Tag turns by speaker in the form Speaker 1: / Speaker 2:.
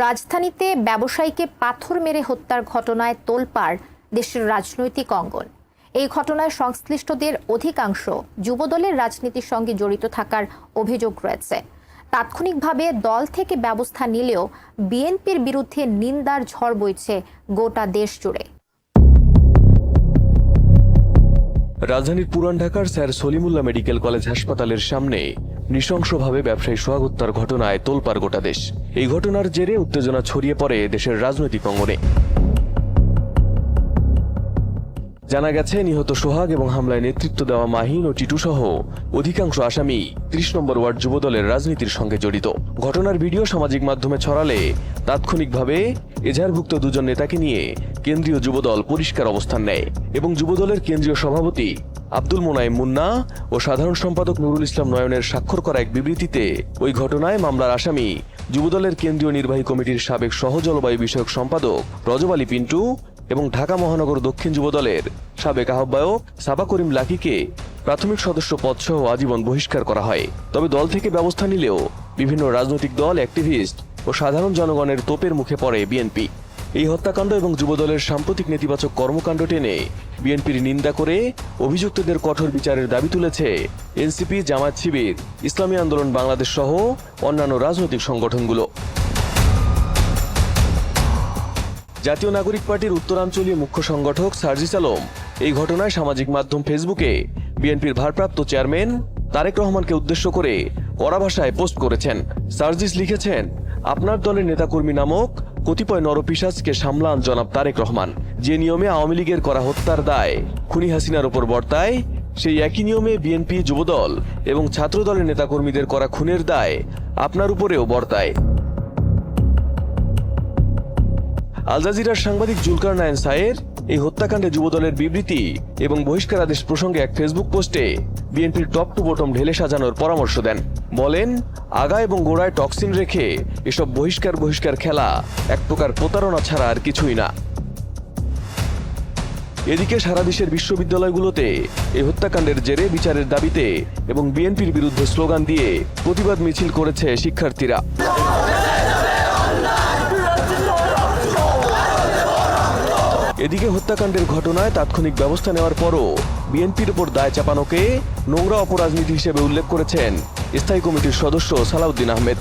Speaker 1: রাজধানীতে ব্যবসায়ীকে পাথর মেরে হত্যার ঘটনায় তোলপাড় দেশের রাজনৈতিক অঙ্গন। এই ঘটনায় সংশ্লিষ্টদের অধিকাংশ যুবদলের রাজনীতির সঙ্গে জড়িত থাকার অভিযোগ রয়েছে। তাৎক্ষণিকভাবে দল থেকে ব্যবস্থা নিলেও বিএনপির বিরুদ্ধে নিন্দার ঝড় বইছে গোটা দেশ জুড়ে।
Speaker 2: রাজধানীর পুরান ঢাকার স্যার সলিমুল্লাহ মেডিকেল কলেজ হাসপাতালের সামনে নৃশংসভাবে ব্যবসায়ী সোহাগ হত্যার ঘটনায় তোলপার গোটা দেশ। এই ঘটনার জেরে উত্তেজনা ছড়িয়ে পড়ে দেশের রাজনৈতিক অঙ্গনে। জানা গেছে, নিহত সোহাগ এবং হামলায় নেতৃত্ব দেওয়া মাহিন ও টিটু সহ অধিকাংশ আসামি ত্রিশ নম্বর ওয়ার্ড যুবদলের রাজনীতির সঙ্গে জড়িত। ঘটনার ভিডিও সামাজিক মাধ্যমে ছড়ালে তাৎক্ষণিকভাবে এজাহারভুক্ত দুজন নেতাকে নিয়ে কেন্দ্রীয় যুবদল পরিষ্কার অবস্থান নেয় এবং যুবদলের কেন্দ্রীয় সভাপতি আব্দুল মোনায়েম মুন্না ও সাধারণ সম্পাদক নুরুল ইসলাম নয়নের স্বাক্ষর করা এক বিবৃতিতে ওই ঘটনায় মামলার আসামি যুবদলের কেন্দ্রীয় নির্বাহী কমিটির সাবেক সহ জলবায়ু বিষয়ক সম্পাদক রজব আলী পিন্টু এবং ঢাকা মহানগর দক্ষিণ যুবদলের সাবেক আহ্বায়ক সাবা করিম লাকিকে প্রাথমিক সদস্য পদসহ আজীবন বহিষ্কার করা হয়। তবে দল থেকে ব্যবস্থা নিলেও বিভিন্ন রাজনৈতিক দল, অ্যাক্টিভিস্ট ও সাধারণ জনগণের তোপের মুখে পড়ে বিএনপি। এই হত্যাকাণ্ড এবং যুবদলের সাম্প্রতিক নেতিবাচক কর্মকাণ্ড টেনে বিএনপির নিন্দা করে অভিযুক্তদের কঠোর বিচারের দাবি তুলেছে এনসিপি, জামায়াত শিবির, ইসলামী আন্দোলন, বাংলাদেশ সহ অন্যান্য রাজনৈতিক সংগঠনগুলো। জাতীয় নাগরিক পার্টির উত্তরাঞ্চলীয় মুখ্য সংগঠক সার্জিস আলম এই ঘটনায় সামাজিক মাধ্যম ফেসবুকে বিএনপির ভারপ্রাপ্ত চেয়ারম্যান তারেক রহমানকে উদ্দেশ্য করে কড়া ভাষায় পোস্ট করেছেন। সার্জিস লিখেছেন, আপনার দলের নেতাকর্মী নামক কতিপয় নরপিসাজকে সামলান জনাব তারেক রহমান। যে নিয়মে আওয়ামী লীগের করা হত্যার দায়, খুনি হাসিনার ওপর বর্তায়, সেই একই নিয়মে বিএনপি, যুবদল এবং ছাত্রদলের নেতাকর্মীদের করা খুনের দায় আপনার উপরেও বর্তায়। আল জাজিরার সাংবাদিক জুলকার নায়ন সায়ের এই হত্যাকাণ্ডে যুবদলের বিবৃতি এবং বহিষ্কার আদেশ প্রসঙ্গে এক ফেসবুক পোস্টে বিএনপির টপ টু বটম ঢেলে সাজানোর পরামর্শ দেন। বলেন, আগা এবং গোড়ায় টক্সিন রেখে এসব বহিষ্কার বহিষ্কার খেলা এক প্রকার প্রতারণা ছাড়া আর কিছুই না। এদিকে সারা দেশের বিশ্ববিদ্যালয়গুলোতে এই হত্যাকাণ্ডের জেরে বিচারের দাবিতে এবং বিএনপির বিরুদ্ধে স্লোগান দিয়ে প্রতিবাদ মিছিল করেছে শিক্ষার্থীরা। এদিকে হত্যাকাণ্ডের ঘটনায় তাৎক্ষণিক ব্যবস্থা নেওয়ার পরও বিএনপির ওপর দায় চাপানোকে নোংরা অপরাজনীতি হিসেবে উল্লেখ করেছেন স্থায়ী কমিটির সদস্য সালাউদ্দিন আহমেদ।